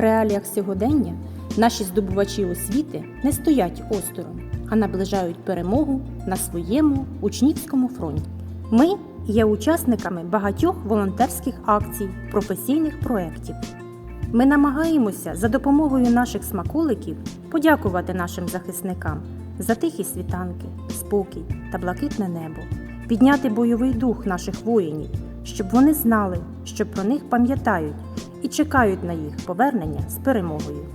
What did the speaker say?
реаліях сьогодення наші здобувачі освіти не стоять осторонь, а наближають перемогу на своєму учнівському фронті. Ми є учасниками багатьох волонтерських акцій, професійних проєктів. Ми намагаємося за допомогою наших смаколиків подякувати нашим захисникам за тихі світанки, спокій та блакитне небо, підняти бойовий дух наших воїнів, щоб вони знали, що про них пам'ятають і чекають на їх повернення з перемогою.